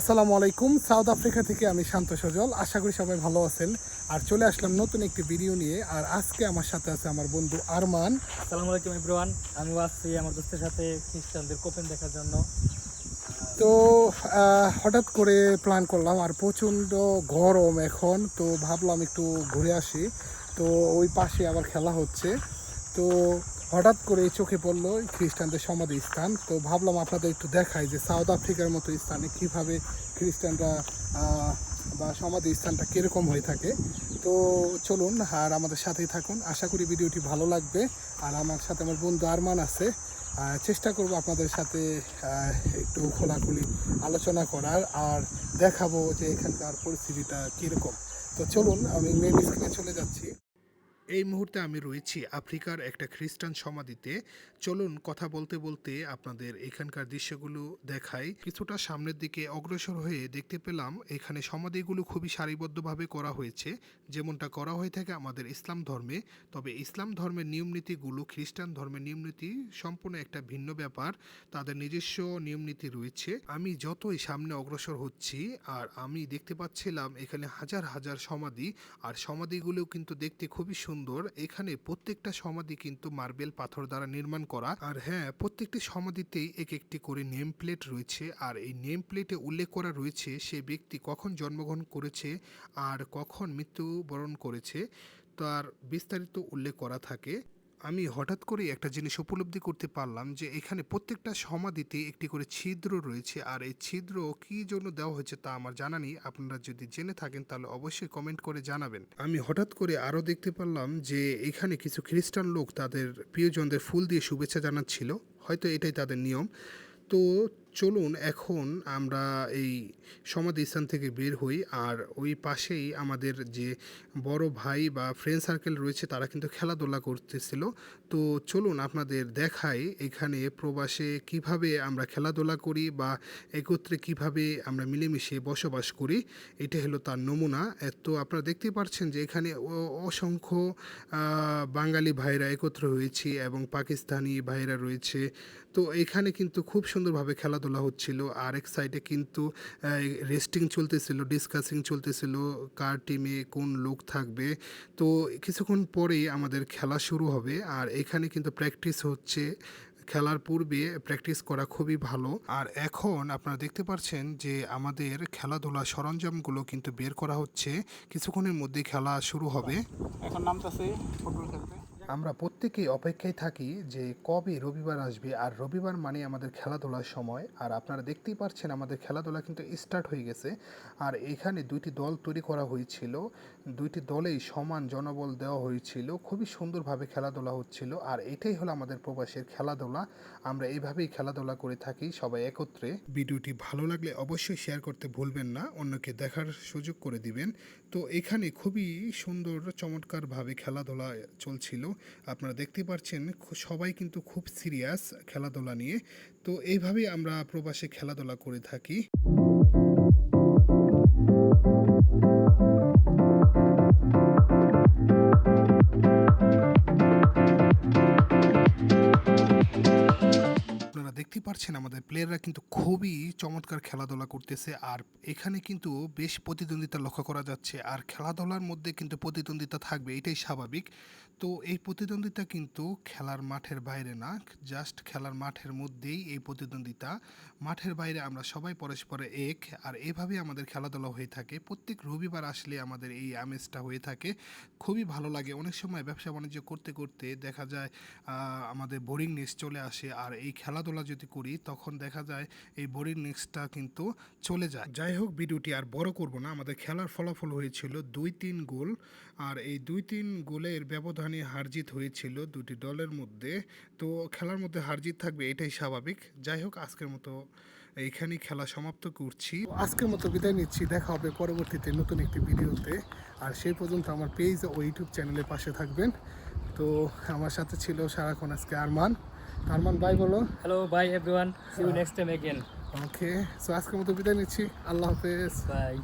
আসসালামু আলাইকুম। South Africa থেকে আমি শান্ত সজল। আশা করি সবাই ভালো আছেন। আর চলে আসলাম নতুন একটি ভিডিও নিয়ে। আর আজকে আমার সাথে আছে আমার বন্ধু আরমান। আসসালামু আলাইকুম ইব্রুয়ান আমি আসছি আমার দোস্তের সাথে খ্রিস্টানদের কোপেন দেখার জন্য। তো হঠাৎ করে প্ল্যান করলাম। আর প্রচণ্ড গরম এখন। তো ভাবলাম একটু ঘুরে আসি। তো ওই পাশে আবার খেলা হচ্ছে। তো হঠাৎ করে চোখে পড়ল খ্রিস্টানদের সমাধি স্থান। তো ভাবলাম আপনাদের একটু দেখাই যে সাউথ আফ্রিকার মতো স্থানে কীভাবে খ্রিস্টানরা বা সমাধি স্থানটা কীরকম হয়ে থাকে। তো চলুন আর আমাদের সাথেই থাকুন। আশা করি ভিডিওটি ভালো লাগবে। আর আমার সাথে আমার বন্ধু আরমান আছে। চেষ্টা করব আপনাদের সাথে একটু খোলাখুলি আলোচনা করার আর দেখাবো যে এখানকার পরিস্থিতিটা কীরকম। তো চলুন আমি মেন স্ক্রিনে চলে যাচ্ছি। এই মুহূর্তে আমি রয়েছি আফ্রিকার একটা খ্রিস্টান সমাধিতে। চলুন কথা বলতে বলতে আপনাদের এখানকার দৃশ্যগুলো দেখাই। কিছুটা সামনের দিকে অগ্রসর হয়ে দেখতে পেলাম, এখানে সমাধিগুলো খুবই সারিবদ্ধভাবে করা হয়েছে। যেমনটা করা হয়ে থাকে আমাদের ইসলাম ধর্মে, তবে ইসলাম ধর্মের নিয়মনীতিগুলো, খ্রিস্টান ধর্মের নিয়মনীতি সম্পূর্ণ একটা ভিন্ন ব্যাপার। তাদের নিজস্ব নিয়মনীতি রয়েছে। আমি যতই সামনে অগ্রসর হচ্ছি, আর আমি দেখতে পাচ্ছিলাম এখানে হাজার হাজার সমাধি, আর সমাধিগুলো কিন্তু দেখতে খুবই সুন্দর এখানে প্রত্যেকটা সমাধি কিন্তু মার্বেল পাথর দ্বারা নির্মাণ করা। আর হ্যাঁ প্রত্যেকটি সমাধিতেই এক একটি করে নেম প্লেট রয়েছে। আর এই নেম প্লেটে উল্লেখ করা রয়েছে সে ব্যক্তি কখন জন্মগ্রহণ করেছে আর কখন মৃত্যুবরণ করেছে। তার বিস্তারিত উল্লেখ করা থাকে। আমি হঠাৎ করে একটা জিনিস উপলব্ধি করতে পারলাম যে এখানে প্রত্যেকটা সমাধিতে একটি করে ছিদ্র রয়েছে। আর এই ছিদ্র কি জন্য দেওয়া হয়েছে তা আমার জানা নেই। আপনারা যদি জেনে থাকেন তাহলে অবশ্যই কমেন্ট করে জানাবেন। আমি হঠাৎ করে আরও দেখতে পারলাম যে এখানে কিছু খ্রিস্টান লোক তাদের প্রিয়জনদের ফুল দিয়ে শুভেচ্ছা জানাচ্ছিল। হয়তো এটাই তাদের নিয়ম। তো চলুন এখন আমরা এই সমাধি স্থান থেকে বের হই, আর ওই পাশেই আমাদের যে বড় ভাই বা ফ্রেন্ড সার্কেল রয়েছে, তারা কিন্তু খেলাধুলা করতেছিল। তো চলুন আপনাদের দেখাই এখানে প্রবাসে কীভাবে আমরা খেলাধুলা করি বা একত্রে কীভাবে আমরা মিলেমিশে বসবাস করি। এটা হলো তার নমুনা। তো আপনারা দেখতে পাচ্ছেন যে এখানে অসংখ্য বাঙালি ভাইরা একত্র হয়েছি এবং পাকিস্তানি ভাইরা রয়েছে। তো এখানে কিন্তু খুব সুন্দরভাবে খেলাধুলা হচ্ছিল। আর এক সাইডে কিন্তু রেস্টিং চলতেছিল ডিসকাসিং চলতেছিল কার টিমে কোন লোক থাকবে। তো কিছুক্ষণ পরেই আমাদের খেলা শুরু হবে আর এখানে কিন্তু প্র্যাকটিস হচ্ছে। খেলার পূর্বে প্র্যাকটিস করা খুবই ভালো। আর এখন আপনারা দেখতে পাচ্ছেন যে আমাদের খেলাধুলা সরঞ্জামগুলো কিন্তু বের করা হচ্ছে। কিছুক্ষণের মধ্যে খেলা শুরু হবে। এখন নামতেছে ফুটবল খেলতে। আমরা প্রত্যেকেই অপেক্ষায় থাকি যে কবে রবিবার আসবে, আর রবিবার মানে আমাদের খেলাধুলার সময়। আর আপনারা দেখতেই পাচ্ছেন আমাদের খেলাধুলা কিন্তু স্টার্ট হয়ে গেছে। আর এখানে দুইটি দল তৈরি করা হয়েছিল। দুইটি দলেই সমান জনবল দেওয়া হয়েছিল। খুবই সুন্দরভাবে খেলাধুলা হচ্ছিল। আর এটাই হলো আমাদের প্রবাসের খেলাধুলা। আমরা এইভাবেই খেলাধুলা করে থাকি সবাই একত্রে। ভিডিওটি ভালো লাগলে অবশ্যই শেয়ার করতে ভুলবেন না। অন্যকে দেখার সুযোগ করে দিবেন। তো এখানে খুবই সুন্দর, চমৎকারভাবে খেলাধুলা চলছিল। আপনারা দেখতে পাচ্ছেন সবাই কিন্তু খুব সিরিয়াস খেলাধুলা নিয়ে। তো এইভাবেই আমরা প্রবাসে খেলাধুলা করে থাকি। পাচ্ছেন আমাদের প্লেয়াররা কিন্তু খুবই চমৎকার খেলাধুলা করতেছে। আর এখানে কিন্তু বেশ প্রতিদ্বন্দ্বিতা লক্ষ্য করা যাচ্ছে। আর খেলাধুলার মধ্যে কিন্তু প্রতিদ্বন্দ্বিতা থাকবে, এটাই স্বাভাবিক। তো এই প্রতিদ্বন্দ্বিতা কিন্তু খেলার মাঠের বাইরে না জাস্ট খেলার মাঠের মধ্যেই এই প্রতিদ্বন্দ্বিতা। মাঠের বাইরে আমরা সবাই পরস্পরে এক, আর এভাবেই আমাদের খেলাধুলা হয়ে থাকে। প্রত্যেক রবিবার আসলে আমাদের এই আমেজটা হয়ে থাকে। খুবই ভালো লাগে। অনেক সময় ব্যবসা বাণিজ্য করতে করতে দেখা যায় আমাদের বোরিংনেস চলে আসে। আর এই খেলাধুলা যদি করি, তখন দেখা যায় এই বোরিংনেসটা কিন্তু চলে যায়। যাই হোক, ভিডিওটি আর বড় করব না। আমাদের খেলার ফলাফল হয়েছিল দুই তিন গোল আর এই দুই তিন গোলের ব্যবধানে হারজিত হয়েছিল দুটি দলের মধ্যে। তো খেলার মধ্যে হারজিত থাকবে এটাই স্বাভাবিক। যাই হোক, আজকের মতো এইখানেই খেলা সমাপ্ত করছি। আজকের মতো বিদায় নিচ্ছি। দেখা হবে পরবর্তীতে নতুন একটি ভিডিওতে। আর সেই পর্যন্ত আমার পেজ ও ইউটিউব চ্যানেলের পাশে থাকবেন। তো আমার সাথে ছিল সারাক্ষণ আজকে আরমান। আরমান বাই বলো। Hello bye everyone see you next time again okay so আজকের মতো বিদায় নিচ্ছি। আল্লাহ হাফেজ। বাই